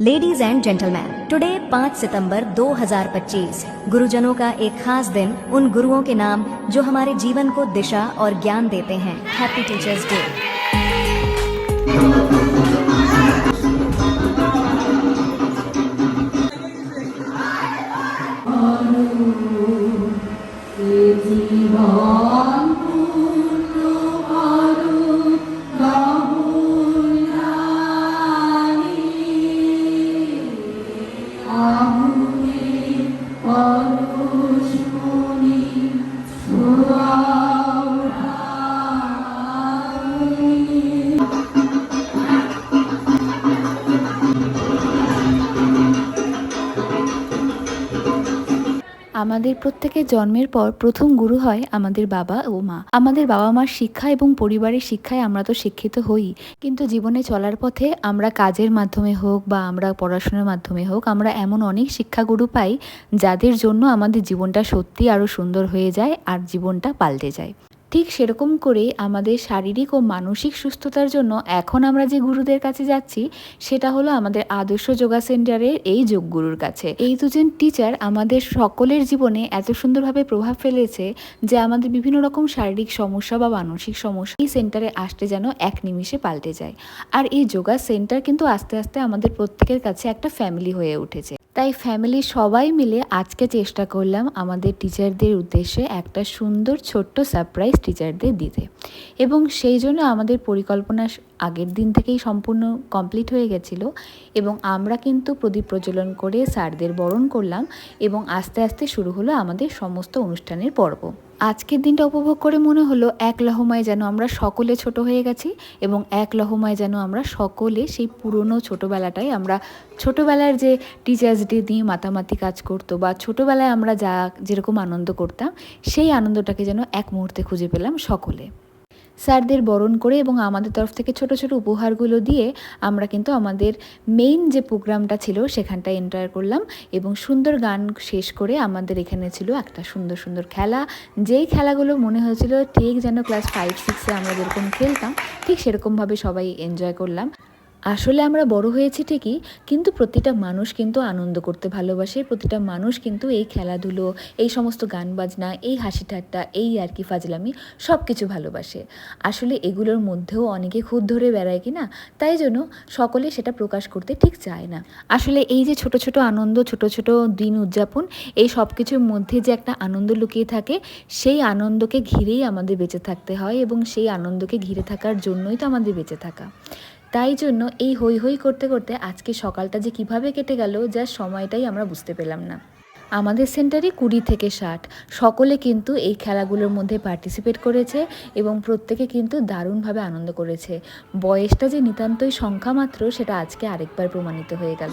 Ladies and gentleman today 5 सितंबर 2025 गुरुजनों का एक खास दिन उन गुरुओं के नाम जो हमारे जीवन को दिशा और ज्ञान देते हैं। Happy teachers day Amen. Amen. আমাদের প্রত্যেকের জন্মের পর প্রথম গুরু হয় আমাদের বাবা ও মা। আমাদের বাবা মার শিক্ষা এবং পরিবারের শিক্ষায় আমরা তো শিক্ষিত হই, কিন্তু জীবনে চলার পথে আমরা কাজের মাধ্যমে হোক বা আমরা পড়াশোনার মাধ্যমে হোক, আমরা এমন অনেক শিক্ষাগুরু পাই যাদের জন্য আমাদের জীবনটা সত্যি আরও সুন্দর হয়ে যায় আর জীবনটা পাল্টে যায়। ঠিক সেরকম করে আমাদের শারীরিক ও মানসিক সুস্থতার জন্য এখন আমরা যে গুরুদের কাছে যাচ্ছি, সেটা হলো আমাদের আদর্শ যোগা সেন্টারের এই যোগগুরুর কাছে। এই দুজন টিচার আমাদের সকলের জীবনে এত সুন্দরভাবে প্রভাব ফেলেছে যে আমাদের বিভিন্ন রকম শারীরিক সমস্যা বা মানসিক সমস্যা এই সেন্টারে আসতে যেন এক নিমিষে পাল্টে যায়। আর এই যোগা সেন্টার কিন্তু আস্তে আস্তে আমাদের প্রত্যেকের কাছে একটা ফ্যামিলি হয়ে উঠেছে। তাই ফ্যামিলি সবাই মিলে আজকে চেষ্টা করলাম আমাদের টিচারদের উদ্দেশ্যে একটা সুন্দর ছোট্ট সারপ্রাইজ টিচারদের দিতে। এবং সেই জন্য আমাদের পরিকল্পনা আগের দিন থেকেই সম্পূর্ণ কমপ্লিট হয়ে গেছিল এবং আমরা কিন্তু প্রদীপ প্রজ্বলন করে স্যারদের বরণ করলাম এবং আস্তে আস্তে শুরু হলো আমাদের সমস্ত অনুষ্ঠানের পর্ব। আজকের দিনটা উপভোগ করে মনে হলো এক লহমায় যেন আমরা সকলে ছোট হয়ে গেছি এবং এক লহমায় যেন আমরা সকলে সেই পুরনো ছোটোবেলাটাই আমরা ছোটোবেলার যে টিচার্স ডে দিয়ে মাতামাতি কাজ করতো বা ছোটোবেলায় আমরা যা যেরকম আনন্দ করতাম, সেই আনন্দটাকে যেন এক মুহূর্তে খুঁজে পেলাম সকলে। স্যারদের বরণ করে এবং আমাদের তরফ থেকে ছোট ছোট উপহারগুলো দিয়ে আমরা কিন্তু আমাদের মেইন যে প্রোগ্রামটা ছিল সেখানটা এন্টার করলাম এবং সুন্দর গান শেষ করে আমাদের এখানে ছিল একটা সুন্দর সুন্দর খেলা। যেই খেলাগুলো মনে হয়েছিল, ঠিক যেন ক্লাস ফাইভ সিক্সে আমরা যেরকম খেলতাম, ঠিক সেরকমভাবে সবাই এনজয় করলাম। আসলে আমরা বড় হয়েছি ঠিকই, কিন্তু প্রতিটা মানুষ কিন্তু আনন্দ করতে ভালোবাসে, প্রতিটা মানুষ কিন্তু এই খেলাধুলো, এই সমস্ত গান বাজনা, এই হাসি ঠাট্টা, এই আর কি ফাজলামি সব কিছু ভালোবাসে। আসলে এগুলোর মধ্যেও অনেকে খুদ ধরে বেড়ায় কি না তাই জন্য সকলে সেটা প্রকাশ করতে ঠিক চায় না। আসলে এই যে ছোট ছোট আনন্দ, ছোট ছোট দিন উদযাপন, এই সব কিছুর মধ্যে যে একটা আনন্দ লুকিয়ে থাকে, সেই আনন্দকে ঘিরেই আমাদের বেঁচে থাকতে হয় এবং সেই আনন্দকে ঘিরে থাকার জন্যই তো আমাদের বেঁচে থাকা। তাই জন্য এই হই হই করতে করতে আজকে সকালটা যে কীভাবে কেটে গেল যার সময়টাই আমরা বুঝতে পেলাম না। আমাদের সেন্টারে কুড়ি থেকে ষাট। সকলে কিন্তু এই খেলাগুলোর মধ্যে পার্টিসিপেট করেছে এবং প্রত্যেকে কিন্তু দারুণভাবে আনন্দ করেছে। বয়সটা যে নিতান্তই সংখ্যা মাত্র সেটা আজকে আরেকবার প্রমাণিত হয়ে গেল।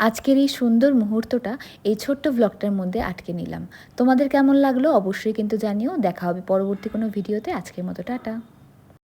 আজকের এই সুন্দর মুহূর্তটা এই ছোট্ট ব্লগটার মধ্যে আটকে নিলাম। তোমাদের কেমন লাগল অবশ্যই কিন্তু জানিও। দেখা হবে পরবর্তী কোনো ভিডিওতে। আজকের মতো, টাটা।